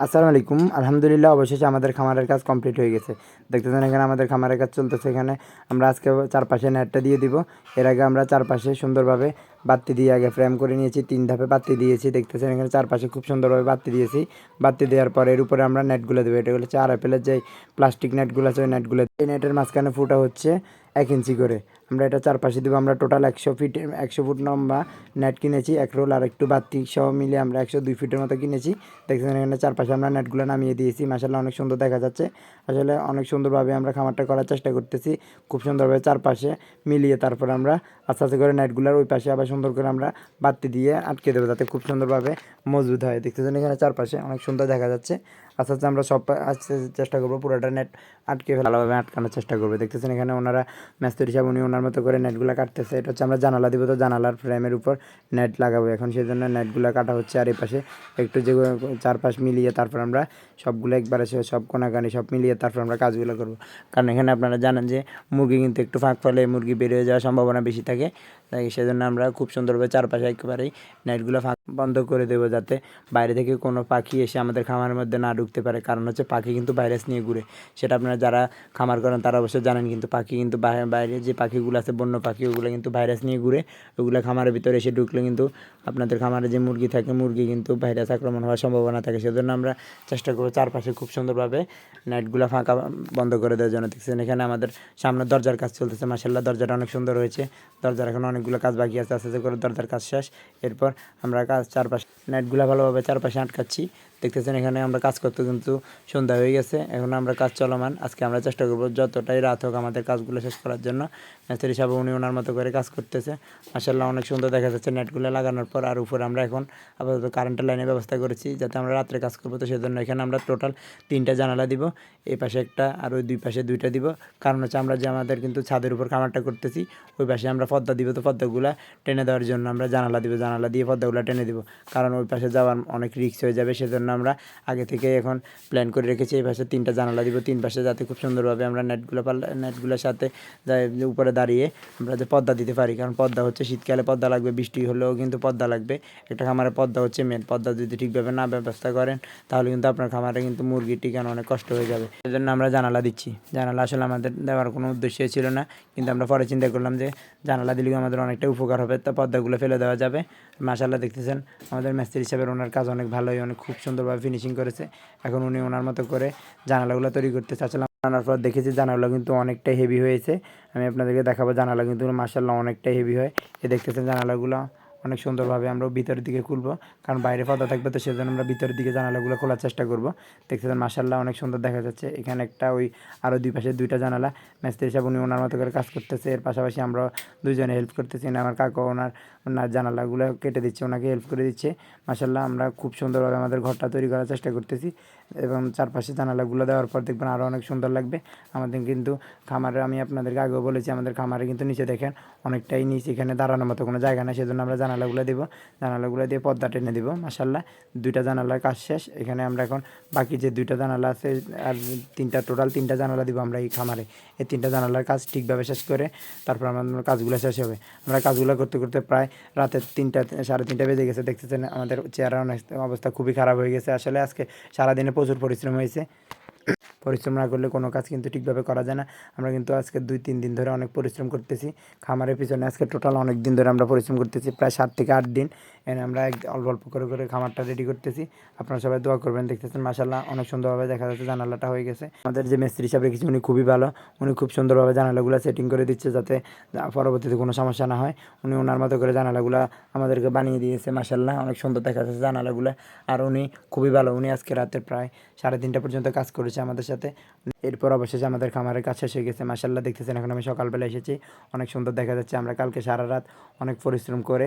আসসালামু আলাইকুম। আলহামদুলিল্লাহ, অবশেষে আমাদের খামারের কাজ কমপ্লিট হয়ে গেছে। দেখতেছেন এখানে আমাদের খামারের কাজ চলতেছে এখানে। আমরা আজকে চারপাশে নেটটা দিয়ে দিব। এর আগে আমরা চারপাশে সুন্দরভাবে বাতি দিয়ে আগে ফ্রেম করে নিয়েছি। তিন ধাপে বাতি দিয়েছি। দেখতেছেন এখানে চারপাশে খুব সুন্দরভাবে বাতি দিয়েছি। বাতি দেওয়ার পরে এর উপরে আমরা নেটগুলো দেবো। এটা হচ্ছে আর অ্যাপেলের যে প্লাস্টিক নেটগুলো আছে, ওই নেটগুলো এই নেটের মাঝখানে ফুটা হচ্ছে। এক ইঞ্চি করে। আমরা এটা চারপাশে দেবো, আমরা টোটাল একশো ফিট একশো ফুট লম্বা নেট কিনেছি, এক রোল আর একটু বাতি সহ মিলে আমরা একশো দুই ফিটের মতো কিনেছি। দেখছেন এখানে চারপাশে আমরা নেটগুলো নামিয়ে দিয়েছি মাসাল্লাহ অনেক সুন্দর দেখা যাচ্ছে। আসলে অনেক সুন্দরভাবে আমরা খামারটা করার চেষ্টা করতেছি, খুব সুন্দরভাবে চারপাশে মিলিয়ে তারপর আমরা আস্তে আস্তে করে নেটগুলোর ওই পাশে আবার সুন্দর করে আমরা বাতি দিয়ে আটকে দেবো, যাতে খুব সুন্দরভাবে মজবুত হয়। দেখতেছেন এখানে চারপাশে অনেক সুন্দর দেখা যাচ্ছে। আস্তে আস্তে আমরা সব আস্তে আস্তে চেষ্টা করব পুরোটা নেট আটকে ভালোভাবে আটকানোর চেষ্টা করব। দেখতেছেন এখানে ওনারা ম্যাস্তুরি সাহেব উনি ওনার মতো করে নেটগুলো কাটতেছে। এটা হচ্ছে আমরা জানালা দিব, তো জানালার ফ্রেমের উপর নেট লাগাবো। এখন সেই জন্য নেটগুলো কাটা হচ্ছে আর এই পাশে একটু যে চারপাশ মিলিয়ে তারপর আমরা সবগুলো একবারে সে সব কোনাকানি সব মিলিয়ে তারপর আমরা কাজগুলো করব। কারণ এখানে আপনারা জানেন যে মুরগি কিন্তু একটু ফাঁক ফলে মুরগি বেরিয়ে যাওয়ার সম্ভাবনা বেশি থাকে। তাই সেজন্য আমরা খুব সুন্দরভাবে চারপাশে একেবারেই নেটগুলো ফাঁক বন্ধ করে দেবো যাতে বাইরে থেকে কোনো পাখি এসে আমাদের খামারের মধ্যে না ঢুকতে পারে। কারণ হচ্ছে পাখি কিন্তু ভাইরাস নিয়ে ঘুরে। সেটা আপনারা যারা খামার করেন তারা অবশ্যই জানেন কিন্তু পাখি কিন্তু বাইরে বাইরে যে পাখিগুলো আছে, বন্য পাখি, ওগুলো কিন্তু ভাইরাস নিয়ে ঘুরে। ওগুলো খামারের ভিতরে এসে ঢুকলে কিন্তু আপনাদের খামারে যে মুরগি থাকে, মুরগি কিন্তু ভাইরাস আক্রমণ হওয়ার সম্ভাবনা থাকে। সেজন্য আমরা চেষ্টা করব চারপাশে খুব সুন্দরভাবে নেটগুলো ফাঁকা বন্ধ করে দেওয়ার জন্য। দেখছেন এখানে আমাদের সামনে দরজার কাজ চলতেছে মাসাল্লাহ দরজাটা অনেক সুন্দর হয়েছে। দরজার এখন অনেকগুলো কাজ বাকি আছে, আস্তে আস্তে করে দরজার কাজ শেষ। এরপর আমরা কাজ চারপাশে, নেটগুলো ভালোভাবে চারপাশে আটকাচ্ছি। দেখতেছেন এখানে আমরা কাজ করতে কিন্তু সন্ধ্যা হয়ে গেছে। এখন আমরা কাজ চলমান। আজকে আমরা চেষ্টা করব যতটাই রাত হোক আমাদের কাজগুলো শেষ করার জন্য। মেসের হিসাবে উনি ওনার মতো করে কাজ করতেছে। মাসাল্লাহ অনেক সুন্দর দেখা যাচ্ছে নেটগুলো লাগানোর পর আর উপরে আমরা এখন আপাতত কারেন্টের লাইনের ব্যবস্থা করেছি যাতে আমরা রাত্রে কাজ করব। তো সেজন্য এখানে আমরা টোটাল তিনটা জানালা দিব। এই পাশে একটা আর ওই দুই পাশে দুইটা দিব। কারণ হচ্ছে আমরা যে আমাদের কিন্তু ছাদের উপর খামারটা করতেছি, ওই পাশে আমরা পদ্মা দিব। তো পদ্মাগুলো টেনে দেওয়ার জন্য আমরা জানালা দিব। জানালা দিয়ে পদ্মাগুলো টেনে দিব। কারণ ওই পাশে যাওয়ার অনেক রিস্ক হয়ে যাবে, সেজন্য আমরা আগে থেকে এখন প্ল্যান করে রেখেছি, এই পাশে তিনটা জানালা দিব, তিন পাশে যাতে খুব সুন্দরভাবে আমরা নেটগুলো পাল্লা নেটগুলোর সাথে উপরে দাঁড়িয়ে আমরা যে পদ্মা দিতে পারি, কারণ পদ্মা হচ্ছে শীতকালে পদ্মা লাগবে, বৃষ্টি হলেও কিন্তু পদ্মা লাগবে। একটা খামারে পদ্মা হচ্ছে মেন পদ্মা যদি ঠিকভাবে না ব্যবস্থা করেন, তাহলে কিন্তু আপনার খামারে কিন্তু মুরগি টিকানো অনেক কষ্ট হয়ে যাবে। সেজন্য আমরা জানালা দিচ্ছি। জানালা আসলে আমাদের দেওয়ার কোনো উদ্দেশ্য ছিল না, কিন্তু আমরা পরে চিন্তা করলাম যে জানালা দিলে আমাদের অনেকটা উপকার হবে, তা পর্দাগুলো ফেলে দেওয়া যাবে। মাসাল্লাহ দেখতেছেন আমাদের মেস্তির হিসাবে ওনার কাজ অনেক ভালোই, অনেক খুব সুন্দরভাবে ফিনিশিং করেছে। এখন উনি ওনার মতো করে জানালাগুলো তৈরি করতে চাচ্ছিলাম আনার পর দেখেছি জানালা কিন্তু অনেকটাই হেভি হয়েছে। আমি আপনাদেরকে দেখাবো জানালা কিন্তু মার্শাল্লাহ অনেকটাই হেভি হয়। এ দেখতেছেন জানালাগুলো। অনেক সুন্দরভাবে আমরা ভিতরের দিকে খুলবো। কারণ বাইরে পর্দা থাকবে তো সেজন্য আমরা ভিতরের দিকে জানালাগুলো খোলার চেষ্টা করব। দেখতেছেন মাসাল্লাহ অনেক সুন্দর দেখা যাচ্ছে। এখানে একটা ওই আরও দুই পাশে দুইটা জানালা। মেস্ত্রি হিসাবে উনি ওনার মতো করে কাজ করতেছে। এর পাশাপাশি আমরা দুইজনে হেল্প করতেছি। না, আমার কাকা ওনার ওনার জানালাগুলো কেটে দিচ্ছে, ওনাকে হেল্প করে দিচ্ছে। মাসাল্লাহ আমরা খুব সুন্দরভাবে আমাদের ঘরটা তৈরি করার চেষ্টা করতেছি। এবং চারপাশে জানালাগুলো দেওয়ার পর দেখবেন আরও অনেক সুন্দর লাগবে। আমাদের কিন্তু খামারে, আমি আপনাদেরকে আগেও বলেছি, আমাদের খামারে কিন্তু নিচে দেখেন অনেকটাই নিচে। এখানে দাঁড়ানোর মতো কোনো জায়গা নেই। সেজন্য আমরা জানালাগুলো দেব, জানালাগুলো দিয়ে পর্দা টেনে দেবো মাসাল্লাহ দুইটা জানালার কাজ শেষ। এখানে আমরা এখন বাকি যে দুইটা জানালা আছে, আর তিনটা টোটাল তিনটা জানালা দিব আমরা এই খামারে। এই তিনটা জানালার কাজ ঠিকভাবে শেষ করে তারপর আমাদের কাজগুলো শেষ হবে। আমরা কাজগুলো করতে করতে প্রায় রাতের তিনটা সাড়ে তিনটা বেজে গেছে। দেখতেছেন আমাদের চেহারা অনেক অবস্থা খুবই খারাপ হয়ে গেছে। আসলে আজকে সারাদিনে প্রচুর পরিশ্রম হয়েছে। পরিশ্রম না করলে কোনো কাজ কিন্তু ঠিকভাবে করা যায় না। আমরা কিন্তু আজকে দুই, তিন দিন ধরে অনেক পরিশ্রম করতেছি। খামারের পিছনে আজকে টোটাল অনেক দিন ধরে আমরা পরিশ্রম করতেছি, প্রায় সাত থেকে আট দিন। এনে আমরা এক অল্প অল্প করে করে খামারটা রেডি করতেছি। আপনারা সবাই দোয়া করবেন, দেখতেছেন মাসাল্লাহ অনেক সুন্দরভাবে দেখা যাচ্ছে জানালাটা হয়ে গেছে। আমাদের যে মিস্ত্রি হিসাবে রেখেছি উনি খুবই ভালো। উনি খুব সুন্দরভাবে জানালাগুলো সেটিং করে দিচ্ছে যাতে পরবর্তীতে কোনো সমস্যা না হয়। উনি ওনার মতো করে জানালাগুলো আমাদেরকে বানিয়ে দিয়েছে মাসাল্লাহ অনেক সুন্দর দেখা যাচ্ছে জানালাগুলো। আর উনি খুবই ভালো। উনি আজকে রাতে প্রায় সাড়ে তিনটা পর্যন্ত কাজ করেছে আমাদের সাথে। এরপর অবশেষে আমাদের খামারের কাজ শেষ হয়ে গেছে। মাসাল্লাহ দেখতেছেন, এখন আমি সকালবেলা এসেছি। অনেক সুন্দর দেখা যাচ্ছে। আমরা কালকে সারা রাত অনেক পরিশ্রম করে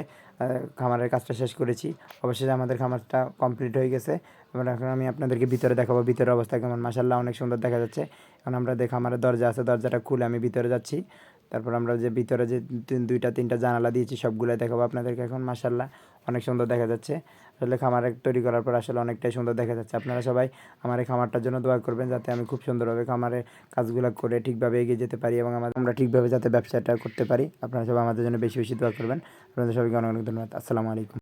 খামারের কাজটা শেষ করেছি। অবশেষে আমাদের খামারটা কমপ্লিট হয়ে গেছে। এবার এখন আমি আপনাদেরকে ভিতরে দেখাবো, ভিতরের অবস্থা কেমন। মাসাল্লাহ অনেক সুন্দর দেখা যাচ্ছে। এখন আমরা দেখ খামারের দরজা আছে, দরজাটা খুলে আমি ভিতরে যাচ্ছি। তারপর আমরা যে ভিতরে যে দুইটা, তিনটা জানালা দিয়েছি, সবগুলো দেখাবো আপনাদেরকে এখন মাসাল্লাহ অনেক সুন্দর দেখা যাচ্ছে। আসলে খামার তৈরি করার পর আসলে অনেকটাই সুন্দর দেখা যাচ্ছে। আপনারা সবাই আমার এই খামারটার জন্য দোয়া করবেন যাতে আমি খুব সুন্দরভাবে খামারের কাজগুলো করে ঠিকভাবে এগিয়ে যেতে পারি এবং আমাদের, আমরা ঠিকভাবে যাতে ব্যবসাটা করতে পারি। আপনারা সবাই আমাদের জন্য বেশি বেশি দোয়া করবেন। আপনাদের সবাইকে অনেক অনেক ধন্যবাদ। আসসালামু আলাইকুম।